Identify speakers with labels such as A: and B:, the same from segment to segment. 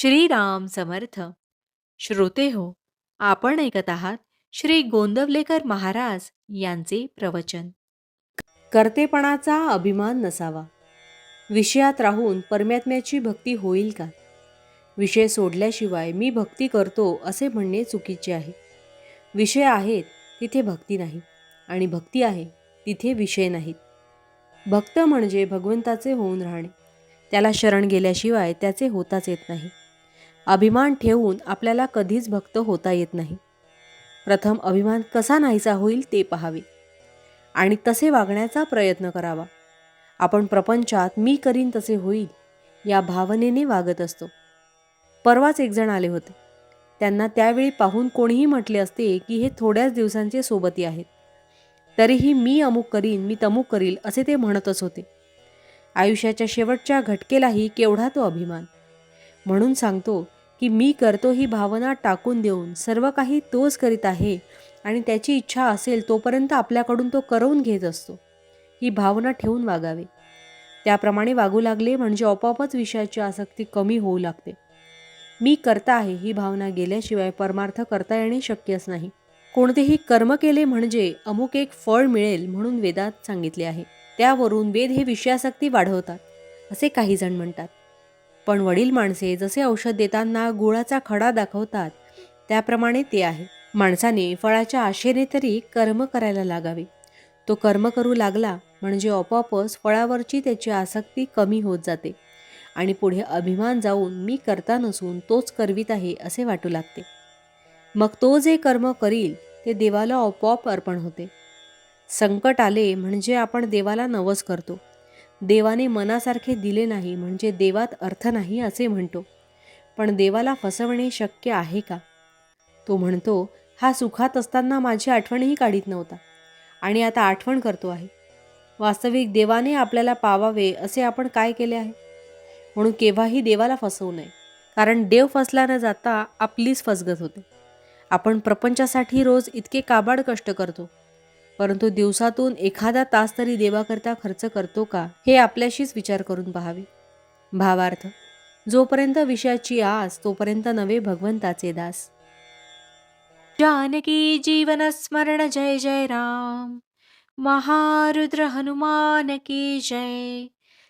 A: श्रीराम समर्थ. श्रोते हो आपण ऐकत आहात श्री गोंदवलेकर महाराज यांचे प्रवचन. कर्तेपणाचा अभिमान नसावा. विषयात राहून परमात्म्याची भक्ती होईल का? विषय सोडल्याशिवाय मी भक्ती करतो असे म्हणणे चुकीचे आहे. विषय आहेत तिथे भक्ती नाही. आणि भक्ती आहे तिथे विषय नाहीत. भक्त म्हणजे भगवंताचे होऊन राहणे. त्याला शरण गेल्याशिवाय त्याचे होताच येत नाही. अभिमान ठेवून आपल्याला कधीच भक्त होता येत नाही. प्रथम अभिमान कसा नाहीसा होईल ते पहावे. आणि तसे वागण्याचा प्रयत्न करावा. आपण प्रपंचात मी करीन तसे होईल या भावनेने वागत असतो. परवाच एक जण आले होते. त्यांना त्यावेळी पाहून कोणीही म्हटले असते की हे थोड्याच दिवसांचे सोबती आहेत. तरीही मी अमुक करीन मी तमुक करील असे ते म्हणतच होते. आयुष्याच्या शेवटच्या घटकेलाही केवढा तो अभिमान. म्हणून सांगतो की मी करतो ही भावना टाकून देऊन सर्व काही तोच करीत आहे आणि त्याची इच्छा असेल तोपर्यंत आपल्याकडून तो करवून घेत असतो. ही भावना ठेवून वागावे. त्याप्रमाणे वागू लागले म्हणजे आपोआपच विषयाची आसक्ती कमी होऊ लागते. मी करता आहे ही भावना गेल्याशिवाय परमार्थ करता येणे शक्यच नाही. कोणतेही कर्म केले म्हणजे अमुक एक फळ मिळेल म्हणून वेदात सांगितले आहे. त्यावरून वेद हे विषयासक्ती वाढवतात असे काही जण म्हणतात. पण वडील माणसे जसे औषध देताना गुळाचा खडा दाखवतात त्याप्रमाणे ते आहे. माणसाने फळाच्या आशेने तरी कर्म करायला लागावे. तो कर्म करू लागला म्हणजे आपोआपच फळावरची त्याची आसक्ती कमी होत जाते आणि पुढे अभिमान जाऊन मी करता नसून तोच करवीत आहे असे वाटू लागते. मग तो जे कर्म करील ते देवाला आपोआप अर्पण होते. संकट आले म्हणजे आपण देवाला नवस करतो. देवाने मनासारखे दिले नाही म्हणजे देवात अर्थ नाही असे म्हणतो. पण देवाला फसवणे शक्य आहे का? तो म्हणतो हा सुखात असताना माझी आठवणही काढीत नव्हता. आणि आता आठवण करतो आहे. वास्तविक देवाने आपल्याला पावावे असे आपण काय केले आहे? म्हणून केव्हाही देवाला फसवू नये. कारण देव फसला न जाता आपलीच फसगत होते. आपण प्रपंचासाठी रोज इतके काबाड कष्ट करतो. परंतु दिवसातून एखादा तास तरी देवाकरता खर्च करतो का हे आपल्याशीच विचार करून पहावे. भावार्थ जोपर्यंत विषयाची आस तोपर्यंत नवे भगवंताचे दास. जानकी जीवन स्मरण जय जय राम. महारुद्र हनुमान की जय.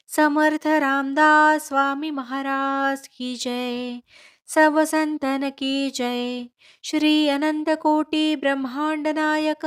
A: समर्थ रामदास स्वामी महाराज की जय. सब संतन की जय. श्री अनंत कोटी ब्रह्मांड नायक